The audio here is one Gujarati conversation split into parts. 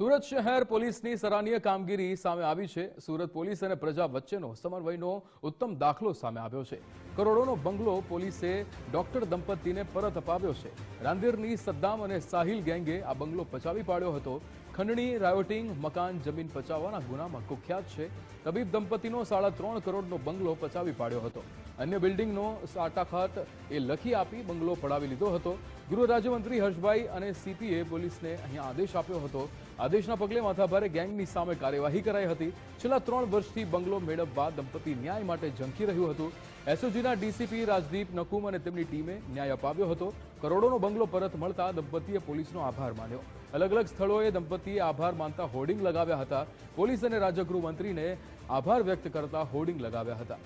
સુરત શહેર પોલીસની સરાહનીય કામગીરી સામે આવી છે. સુરત પોલીસ અને પ્રજા વચ્ચેનો સમન્વયનો ઉત્તમ દાખલો સામે આવ્યો છે. કરોડોનો બંગલો પોલીસે ડોક્ટર દંપતીને પરત અપાવ્યો છે. રાંદેરની સદ્દામ અને સાહિલ ગેંગે આ બંગલો પચાવી પાડ્યો હતો. ખંડણી, રાયોટિંગ, મકાન, જમીન પચાવવાના ગુનામાં કુખ્યાત છે. તબીબ દંપતીનો સાડા ત્રણ કરોડનો બંગલો પચાવી પાડ્યો હતો. અન્ય બિલ્ડિંગનો સાટાખાત એ લખી આપી બંગલો પડાવી લીધો હતો. ગૃહ રાજ્યમંત્રી હર્ષભાઈ અને સીપીએ પોલીસને અહીંયા આદેશ આપ્યો હતો. આદેશના પગલે માથાભારે ગેંગની સામે કાર્યવાહી કરાઈ હતી. છેલ્લા ત્રણ વર્ષથી બંગલો મેળવવા દંપતી ન્યાય માટે ઝંખી રહ્યું હતું. એસઓજીના ડીસીપી રાજદીપ નકુમ અને તેમની ટીમે ન્યાય અપાવ્યો હતો. કરોડોનો બંગલો પરત મળતા દંપતીએ પોલીસનો આભાર માન્યો. અલગ અલગ સ્થળોએ દંપતીએ આભાર માનતા હોર્ડિંગ લગાવ્યા હતા. પોલીસ અને રાજ્યગૃહ મંત્રીને આભાર વ્યક્ત કરતા હોર્ડિંગ લગાવ્યા હતા.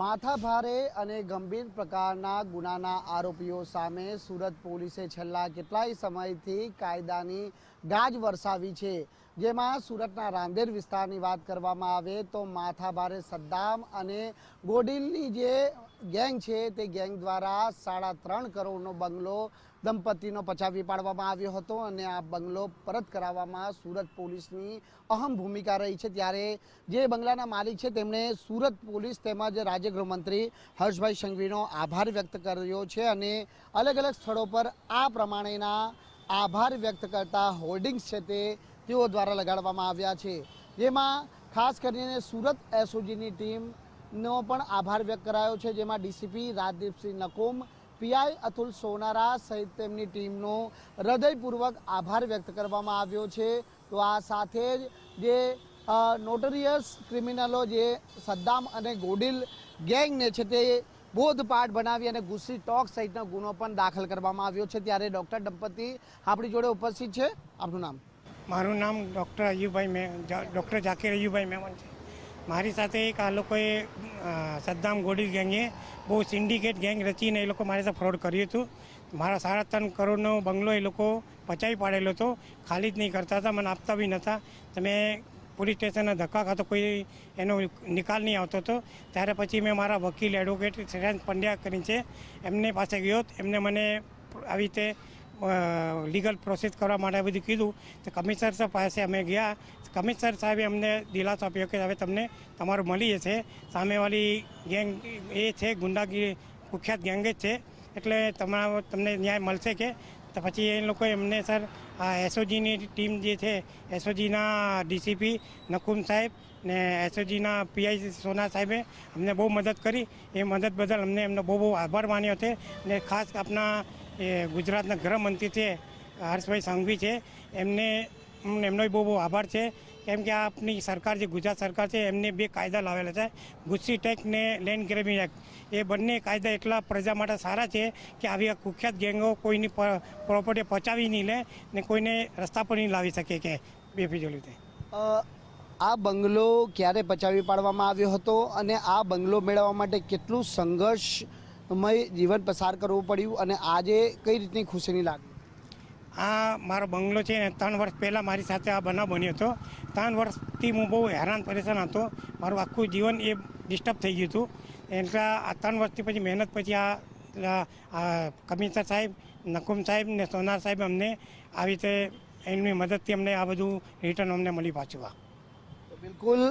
માથાભારે અને ગંભીર પ્રકારના ગુનાના આરોપીઓ સામે સુરત પોલીસે છેલ્લા કેટલાય સમયથી કાયદાની ગાજ વરસાવી છે. જેમાં સુરતના રાંદેર વિસ્તારની વાત કરવામાં આવે તો માથાભારે સદ્દામ અને ગોડિલની જે ગેંગ છે, તે ગેંગ દ્વારા સાડા ત્રણ કરોડનો બંગલો દંપતીનો પચાવી પાડવામાં આવ્યો હતો અને આ બંગલો પરત કરાવવામાં સુરત પોલીસની અહમ ભૂમિકા રહી છે. ત્યારે જે બંગલાના માલિક છે, તેમણે સુરત પોલીસ તેમજ રાજ્ય ગૃહમંત્રી હર્ષભાઈ સંઘવીનો આભાર વ્યક્ત કર્યો છે અને અલગ અલગ સ્થળો પર આ પ્રમાણેના આભાર વ્યક્ત કરતા હોર્ડિંગ્સ છે તે તેઓ દ્વારા લગાડવામાં આવ્યા છે. જેમાં ખાસ કરીને સુરત એસઓજીની ટીમનો પણ આભાર વ્યક્ત કરાયો છે, જેમાં ડીસીપી રાજદીપસિંહ નકુમ, પીઆઈ અતુલ સોનારા સહિત તેમની ટીમનો હૃદયપૂર્વક આભાર વ્યક્ત કરવામાં આવ્યો છે. તો આ સાથે જ જે નોટરિયસ ક્રિમિનલો જે સદ્દામ અને ગોડિલ ગેંગને છે તે બોધપાઠ બનાવી અને ગુસ્સી ટોક સહિતનો ગુનો પણ દાખલ કરવામાં આવ્યો છે. ત્યારે ડૉક્ટર દંપતી આપણી જોડે ઉપસ્થિત છે. આપનું નામ? મારું નામ ડૉક્ટર અયુભાઈ મે ડૉક્ટર ઝાકીર અયુભાઈ મેમન છે. મારી સાથે એક આ લોકોએ સદ્દામ ગોડી ગેંગે, બહુ સિન્ડિકેટ ગેંગ રચીને એ લોકો મારી સાથે ફ્રોડ કર્યું હતું. મારા સાડા ત્રણ કરોડનો બંગલો એ લોકો પચાવી પાડેલો હતો. ખાલી જ નહીં કરતા હતા, મને આપતા બી નહોતા. તમે પોલીસ સ્ટેશનના ધક્કા ખાતો કોઈ એનો નિકાલ નહીં આવતો હતો. ત્યારે પછી મેં મારા વકીલ એડવોકેટ શ્રેયાંશ પંડ્યા કરીને છે, એમને પાસે ગયો એમને મને આવી રીતે લીગલ પ્રોસેસ કરવા માટે બધું કીધું. તો કમિશનર સાહેબ પાસે અમે ગયા. કમિશનર સાહેબે અમને દિલાસો આપ્યો કે હવે તમને તમારું મળી જશે. સામેવાળી ગેંગ એ છે, ગુંડાગીરી, કુખ્યાત ગેંગ જ છે. એટલે તમારા તમને ન્યાય મળશે કે? તો પછી એ લોકોએ અમને સર, આ એસઓજીની ટીમ જે છે, એસઓજીના ડીસીપી નકુમ સાહેબ ને એસઓજીના પીઆઈ સોના સાહેબે અમને બહુ મદદ કરી. એ મદદ બદલ અમને એમનો બહુ બહુ આભાર માન્યો છે. ને ખાસ આપણા એ ગુજરાતના ગૃહમંત્રી છે, હર્ષભાઈ સંઘવી છે. એમને એમનો બહુ બહુ આભાર છે. કેમ કે આપની સરકાર જે ગુજરાત સરકાર છે, એમને બે કાયદા લાવેલા છે. ગુસ્સી ટેક્સ ને લેન્ડ ગ્રેબિંગ એક્ટ. એ બંને કાયદા એટલા પ્રજા માટે સારા છે કે આવી કુખ્યાત ગેંગો કોઈની પ્રોપર્ટી પચાવી નહીં લે ને કોઈને રસ્તા પર નહીં લાવી શકે કે બેફિજોલ રીતે આ બંગલો ક્યારે પચાવી પાડવામાં આવ્યો હતો અને આ બંગલો મેળવવા માટે કેટલું સંઘર્ષમય જીવન પસાર કરવું પડ્યું અને આજે કઈ રીતની ખુશીની લાગણી? આ મારો બંગલો છે ને ત્રણ વર્ષ પહેલાં મારી સાથે આ બનાવ બન્યો હતો. ત્રણ વર્ષથી હું બહુ હેરાન પરેશાન હતો. મારું આખું જીવન એ ડિસ્ટર્બ થઈ ગયું હતું. એટલે આ ત્રણ વર્ષથી પછી મહેનત પછી આ આ કમિશનર સાહેબ નકુમ સાહેબ ને સોનાર સાહેબ અમને આવી રીતે એમની મદદથી અમને આ બધું રિટર્ન અમને મળી પાછું બિલકુલ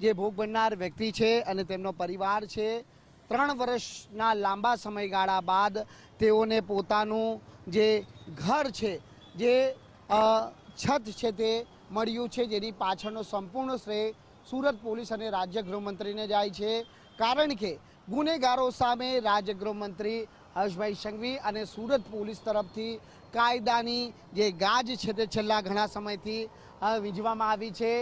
જે ભોગ બનનાર વ્યક્તિ છે અને તેમનો પરિવાર છે ત્રણ વર્ષના લાંબા સમયગાળા બાદ તેઓને પોતાનું જે ઘર છે, જે છત છે તે મળ્યું છે, જેની પાછળનો સંપૂર્ણ શ્રેય સુરત પોલીસ અને રાજ્ય ગૃહમંત્રીને જાય છે. કારણ કે ગુનેગારો સામે રાજ્ય ગૃહમંત્રી હર્ષભાઈ સંઘવી અને સુરત પોલીસ તરફથી કાયદાની જે ગાજ છે તે છેલ્લા ઘણા સમયથી વીજવામાં આવી છે.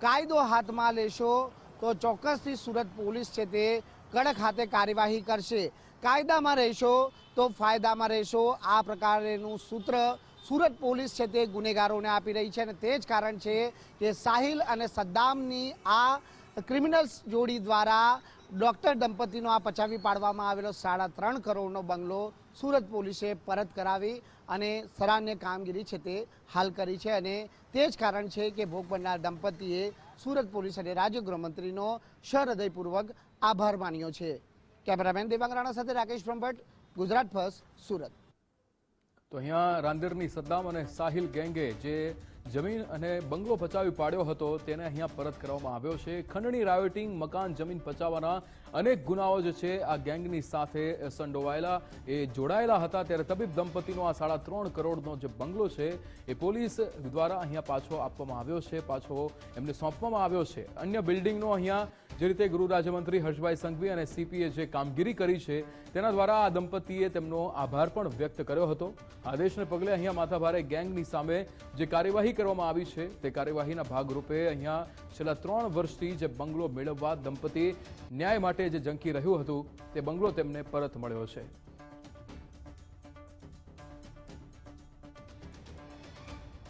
કાયદો હાથમાં લેશો તો ચોક્કસથી સુરત પોલીસ છે તે કડક હાથે કાર્યવાહી કરશે. કાયદામાં રહેશો તો ફાયદામાં રહેશો. આ પ્રકારેનું સૂત્ર સુરત પોલીસ છે તે ગુનેગારોને આપી રહી છે અને તે જ કારણ છે કે સાહિલ અને સદ્દામની આ ક્રિમિનલ્સ જોડી દ્વારા ડૉક્ટર દંપતીનો આ પચાવી પાડવામાં આવેલો સાડા ત્રણ કરોડનો બંગલો સુરત પોલીસે પરત કરાવી અને સરાહનીય કામગીરી છે તે હાલ કરી છે અને તે જ કારણ છે કે ભોગ બનનાર દંપતીએ સુરત પોલીસ અને રાજ્ય ગૃહમંત્રીનો સહૃદયપૂર્વક આભાર માન્યો છે. કેમેરામેન દેવાંગ રાણા સાથે રાકેશ બ્રહ્મભટ્ટ, ગુજરાત ફર્સ્ટ, સુરત. તો અહીંયા રાંદેરની સદ્દામ અને સાહિલ ગેંગે જે જમીન અને બંગલો પચાવી પાડ્યો હતો, તેને અહીંયા પરત કરવામાં આવ્યો છે. ખંડણી, રાયોટિંગ, મકાન, જમીન પચાવવાના અનેક ગુનાઓ જે છે આ ગેંગની સાથે સંડોવાયેલા. એ જોડાયેલા હતા ત્યારે તબીબ દંપતીનો આ સાડા ત્રણ કરોડનો જે બંગલો છે એ પોલીસ દ્વારા અહીંયા પાછો આપવામાં આવ્યો છે, પાછો એમને સોંપવામાં આવ્યો છે. અન્ય બિલ્ડિંગનો અહીંયા જે રીતે ગૃહ રાજ્યમંત્રી હર્ષભાઈ સંઘવી અને સીપીએ જે કામગીરી કરી છે, તેના દ્વારા આ દંપતીએ તેમનો આભાર પણ વ્યક્ત કર્યો હતો. આદેશને પગલે અહીંયા માથાભારે ગેંગની સામે જે કાર્યવાહી કરવામાં આવી છે, તે કાર્યવાહીના ભાગરૂપે અહીંયા છેલ્લા ત્રણ વર્ષથી જે બંગલો મેળવવા દંપતી ન્યાય માટે જે જંકી રહ્યું હતું, તે બંગલો તેમને પરત મળ્યો છે.